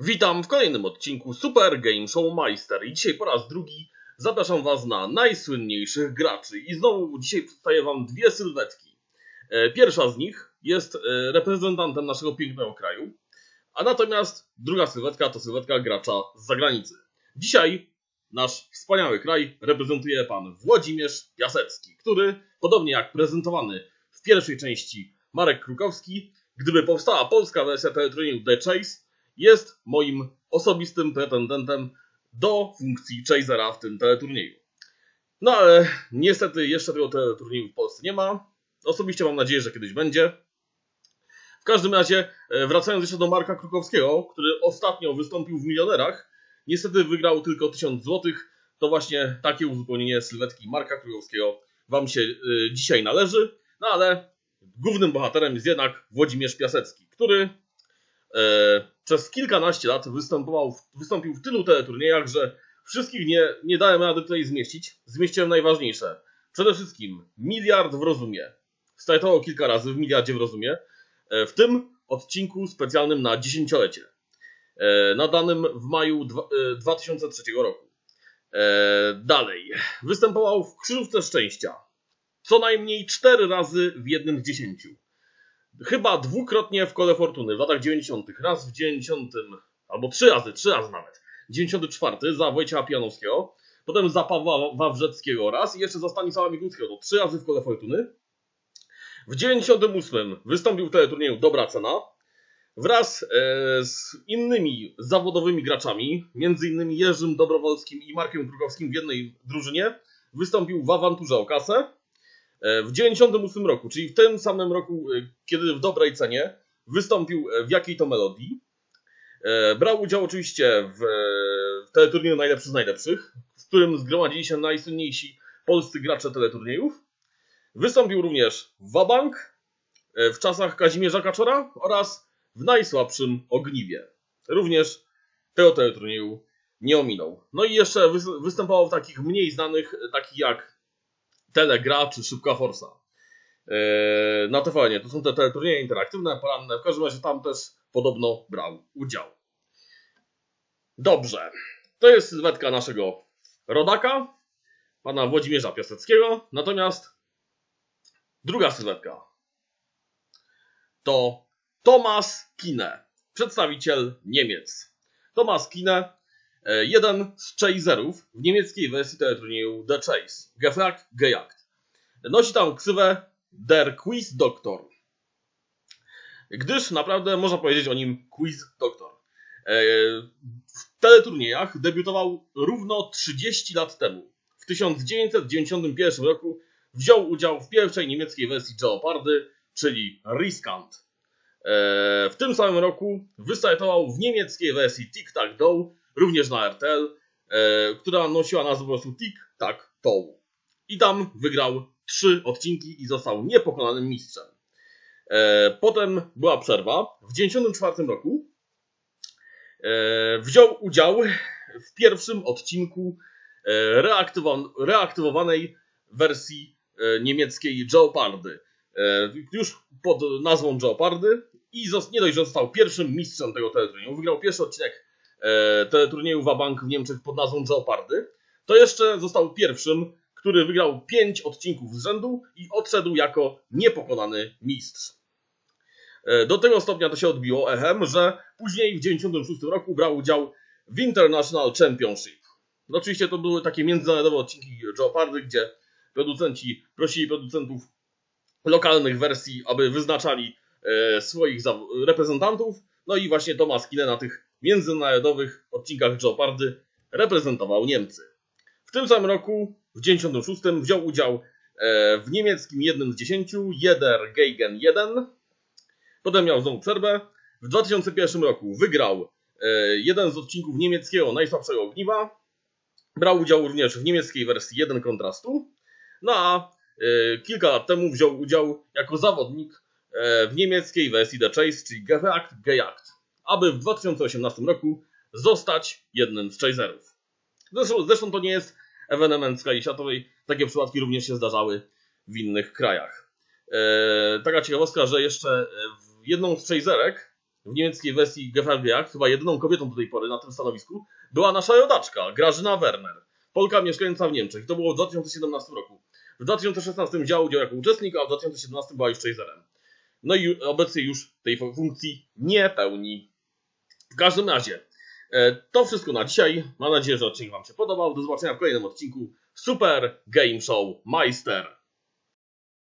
Witam w kolejnym odcinku Super Game Show Meister i dzisiaj po raz drugi zapraszam Was na najsłynniejszych graczy i znowu dzisiaj przedstawię Wam dwie sylwetki. E, Pierwsza z nich jest e, reprezentantem naszego pięknego kraju, a natomiast druga sylwetka to sylwetka gracza z zagranicy. Dzisiaj nasz wspaniały kraj reprezentuje pan Włodzimierz Piasecki, który, podobnie jak prezentowany w pierwszej części Marek Krukowski, gdyby powstała polska wersja teleturnieju The Chase, jest moim osobistym pretendentem do funkcji Chasera w tym teleturnieju. No ale niestety jeszcze tego teleturnieju w Polsce nie ma. Osobiście mam nadzieję, że kiedyś będzie. W każdym razie, e, wracając jeszcze do Marka Krukowskiego, który ostatnio wystąpił w Milionerach, niestety wygrał tylko 1000 zł. To właśnie takie uzupełnienie sylwetki Marka Krukowskiego Wam się e, dzisiaj należy. No ale głównym bohaterem jest jednak Włodzimierz Piasecki, który przez kilkanaście lat występował, wystąpił w tylu teleturniejach, że wszystkich nie, nie dałem rady tutaj zmieścić. Zmieściłem najważniejsze. Przede wszystkim miliard w rozumie. Startował kilka razy w miliardzie w rozumie. E, w tym odcinku specjalnym na dziesięciolecie. E, nadanym w maju dwa, e, 2003 roku. E, dalej. Występował w Krzyżówce Szczęścia. Co najmniej cztery razy w jednym z dziesięciu chyba dwukrotnie w kole fortuny w latach 90. Raz w 90. albo trzy razy, trzy razy nawet. 94 za Wojciecha Pijanowskiego, potem za Pawła Wawrzeckiego raz i jeszcze za Stanisława Miguckiego. To trzy razy w kole fortuny. W 98 wystąpił w teleturnieju Dobra Cena wraz e, z innymi zawodowymi graczami, między innymi Jerzym Dobrowolskim i Markiem Krukowskim w jednej drużynie. Wystąpił w awanturze o kasę. E, W 98 roku, czyli w tym samym roku, e, kiedy w dobrej cenie wystąpił e, w jakiej to melodii. Brał udział oczywiście w e, teleturnieju Najlepszy z Najlepszych, w którym zgromadzili się najsłynniejsi polscy gracze teleturniejów. Wystąpił również w Wabank w czasach Kazimierza Kaczora oraz w najsłabszym Ogniwie. Również tego teleturnieju nie ominął. No i jeszcze wys- występował w takich mniej znanych, takich jak Telegra czy Szybka Forsa. Eee, na TVN. To są te teleturnieje interaktywne, poranne. W każdym razie tam też podobno brał udział. Dobrze. To jest sylwetka naszego rodaka, pana Włodzimierza Piaseckiego. Natomiast druga sylwetka to Thomas Kine, przedstawiciel Niemiec. Thomas Kine, jeden z chaserów w niemieckiej wersji teleturnieju The Chase, Gefragt Gejagd. Nosi tam ksywę Der Quiz Doctor. Gdyż naprawdę można powiedzieć o nim Quiz Doctor. E, W teleturniejach debiutował równo 30 lat temu. W 1991 roku wziął udział w pierwszej niemieckiej wersji Jeopardy, czyli Riskant. E, W tym samym roku wystartował w niemieckiej wersji Tic Tac Toe, również na RTL, e, która nosiła nazwę po prostu Tic Tac Toe. I tam wygrał trzy odcinki i został niepokonanym mistrzem. E, Potem była przerwa. W 1994 roku e, wziął udział w pierwszym odcinku reaktywowan- reaktywowanej wersji niemieckiej Jeopardy. Już pod nazwą Jeopardy i nie dość, że został pierwszym mistrzem tego teleturnieju, wygrał pierwszy odcinek teleturnieju Wabank w Niemczech pod nazwą Jeopardy, to jeszcze został pierwszym, który wygrał 5 odcinków z rzędu i odszedł jako niepokonany mistrz. E, Do tego stopnia to się odbiło echem, że później w 1996 roku brał udział w International Championship. No oczywiście to były takie międzynarodowe odcinki Jeopardy, gdzie producenci prosili producentów lokalnych wersji, aby wyznaczali e, swoich reprezentantów. No i właśnie Thomas Kine na tych międzynarodowych odcinkach Jeopardy reprezentował Niemcy. W tym samym roku, w 1996, wziął udział e, w niemieckim jednym z dziesięciu, Jeder Geigen 1. Potem miał znowu przerwę. W 2001 roku wygrał e, jeden z odcinków niemieckiego najsłabszego ogniwa. Brał udział również w niemieckiej wersji 1 kontra 100. No a e, kilka lat temu wziął udział jako zawodnik w niemieckiej wersji The Chase, czyli Gefragt Gejagd, aby w 2018 roku zostać jednym z chaserów. Zresztą, zresztą to nie jest ewenement w skali światowej. Takie przypadki również się zdarzały w innych krajach. E, taka ciekawostka, że jeszcze w jedną z chaserek w niemieckiej wersji GVG, chyba jedyną kobietą do tej pory na tym stanowisku, była nasza rodaczka, Grażyna Werner. Polka mieszkająca w Niemczech. To było w 2017 roku. W 2016 wzięła udział jako uczestnik, a w 2017 była już chaserem. No i obecnie już tej funkcji nie pełni. W każdym razie, e, to wszystko na dzisiaj. Mam nadzieję, że odcinek Wam się podobał. Do zobaczenia w kolejnym odcinku Super Game Show Meister.